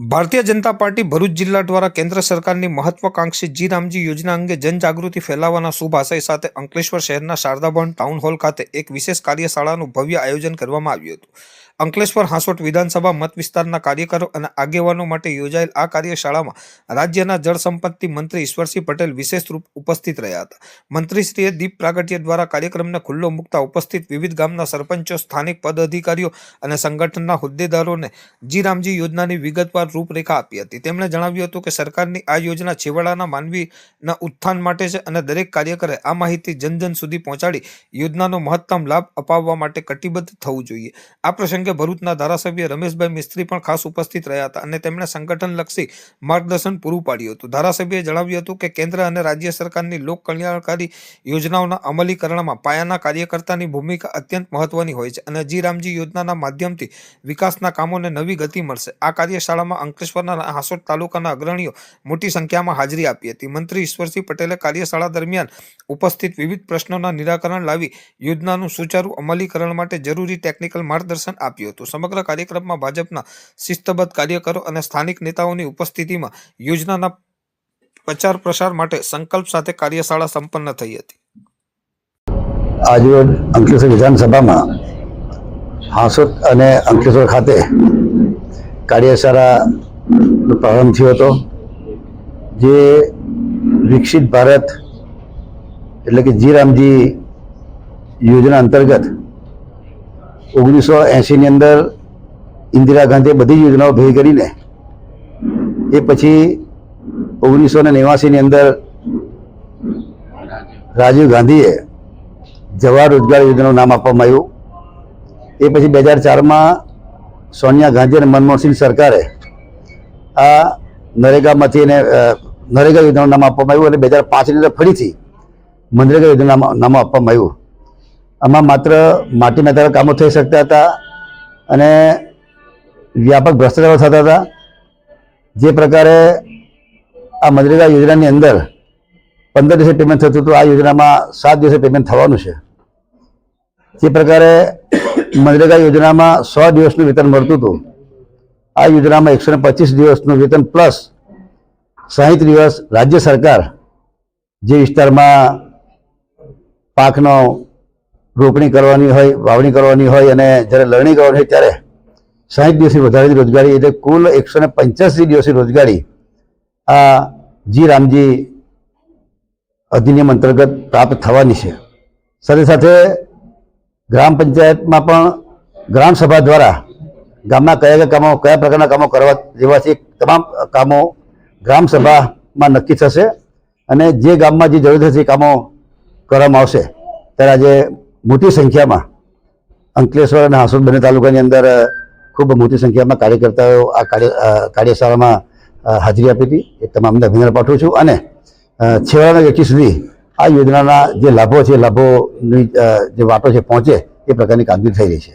Bharatiya Janata party Bharuch જિલ્લા દ્વારા કેન્દ્ર સરકારની મહત્વાકાંક્ષી જી રામજી યોજના અંગે જનજાગૃતિ ફેલાવવાના શુભ આશય સાથે અંકલેશ્વર શહેરના શારદાભવન ટાઉન હોલ ખાતે એક વિશેષ કાર્યશાળાનું ભવ્ય આયોજન કરવામાં આવ્યું હતું. અંકલેશ્વર હાંસોટ વિધાનસભા મત વિસ્તારના કાર્યકરો અને આગેવાનો માટે યોજાયેલ આ કાર્યશાળામાં રાજ્યના જળ સંપત્તિ મંત્રી ઈશ્વરસિંહ પટેલ વિશેષ રૂપ ઉપસ્થિત રહ્યા હતા. મંત્રીશ્રીએ દીપ પ્રાગટ્ય દ્વારા કાર્યક્રમને ખુલ્લો મૂકતા ઉપસ્થિત વિવિધ ગામના સરપંચો, સ્થાનિક પદ અધિકારીઓ અને સંગઠનના હોદ્દેદારોને જી રામજી યોજનાની વિગતવાર રૂપરેખા આપી હતી. તેમણે જણાવ્યું હતું કે સરકારની આ યોજના છેવાડાના માનવીના ઉત્થાન માટે છે અને દરેક કાર્યકરે આ માહિતી જન જન સુધી પહોંચાડી યોજનાનો મહત્તમ લાભ અપાવવા માટે કટિબદ્ધ થવું જોઈએ. આ પ્રસંગે ભરૂચના ધારાસભ્ય રમેશભાઈ મિસ્ત્રી પણ ખાસ ઉપસ્થિત રહ્યા હતા અને તેમણે સંગઠનલક્ષી માર્ગદર્શન પૂરું પાડ્યું હતું. ધારાસભ્યએ જણાવ્યું હતું કે કેન્દ્ર અને રાજ્ય સરકારની લોક કલ્યાણકારી યોજનાઓના અમલીકરણમાં પાયાના કાર્યકર્તાની ભૂમિકા અત્યંત મહત્વની હોય છે અને જી રામજી યોજનાના માધ્યમથી વિકાસના કામોને નવી ગતિ મળશે. આ કાર્યશાળામાં અંકલેશ્વરના હાંસોટ તાલુકાના અગ્રણીઓ મોટી સંખ્યામાં હાજરી આપી હતી. મંત્રી ઈશ્વરસિંહ પટેલે કાર્યશાળા દરમિયાન ઉપસ્થિત વિવિધ પ્રશ્નોના નિરાકરણ લાવી યોજનાનું સુચારુ અમલીકરણ માટે જરૂરી ટેકનિકલ માર્ગદર્શન આપ્યું હતું. સમગ્ર કાર્યક્રમમાં ભાજપના શિસ્તબદ્ધ કાર્યકરો અને સ્થાનિક નેતાઓની ઉપસ્થિતિમાં યોજનાના પ્રચાર પ્રસાર માટે સંકલ્પ સાથે કાર્યશાળા સંપન્ન થઈ હતી. આજરોજ અંકલેશ્વર વિધાનસભામાં હાંસોદ અને અંકલેશ્વર ખાતે કાર્યશાળાનો પ્રારંભ થયો હતો, જે વિકસિત ભારત એટલે કે જી રામજી યોજના અંતર્ગત ઓગણીસો એંશીની અંદર ઇન્દિરા ગાંધીએ બધી યોજનાઓ ભેગી કરીને એ પછી ઓગણીસો ને નેવાસીની અંદર રાજીવ ગાંધીએ જવાહર રોજગાર યોજનાનું નામ આપવામાં આવ્યું. એ પછી બે હજાર ચારમાં સોનિયા ગાંધી અને મનમોહનસિંહ સરકારે આ નરેગામાંથી એને નરેગા યોજનાનું નામ આપવામાં આવ્યું અને બે હજાર પાંચની અંદર ફરીથી મનરેગા યોજના નામ આપવામાં આવ્યું. આમાં માત્ર માટી મેદાના કામો થઈ શકતા હતા અને વ્યાપક ભ્રષ્ટાચારો થતા હતા. જે પ્રકારે આ મનરેગા યોજનાની અંદર પંદર દિવસે પેમેન્ટ થતું હતું. આ યોજનામાં સાત દિવસે પેમેન્ટ થવાનું છે. જે પ્રકારે મનરેગા યોજનામાં સો દિવસનું વેતન મળતું હતું. આ યોજનામાં એકસો પચીસ દિવસનું વેતન પ્લસ સાહીઠ દિવસ રાજ્ય સરકાર જે વિસ્તારમાં પાકનો રોપણી કરવાની હોય, વાવણી કરવાની હોય અને જ્યારે લણણી કરવાની હોય ત્યારે સાહીઠ દિવસની વધારેની રોજગારી. એટલે કુલ એકસો ને પંચ્યાસી દિવસની રોજગારી આ જી રામજી અધિનિયમ અંતર્ગત પ્રાપ્ત થવાની છે. સાથે સાથે ગ્રામ પંચાયતમાં પણ ગ્રામ સભા દ્વારા ગામના કયા કયા કામો, કયા પ્રકારના કામો કરવા જેવા છે તમામ કામો ગ્રામ સભામાં નક્કી થશે અને જે ગામમાં જે જરૂર થશે એ કામો કરવામાં આવશે. ત્યારે આજે મોટી સંખ્યામાં અંકલેશ્વર અને હાંસોદ બંને તાલુકાની અંદર ખૂબ મોટી સંખ્યામાં કાર્યકર્તાઓ આ કાર્ય કાર્યશાળામાં હાજરી આપી હતી. એ તમામને અભિનંદન પાઠવું છું. અને છેવાડાના વ્યક્તિ સુધી આ યોજનાના જે લાભો છે, લાભોની જે વાતો છે, પહોંચે એ પ્રકારની કામગીરી થઈ રહી છે.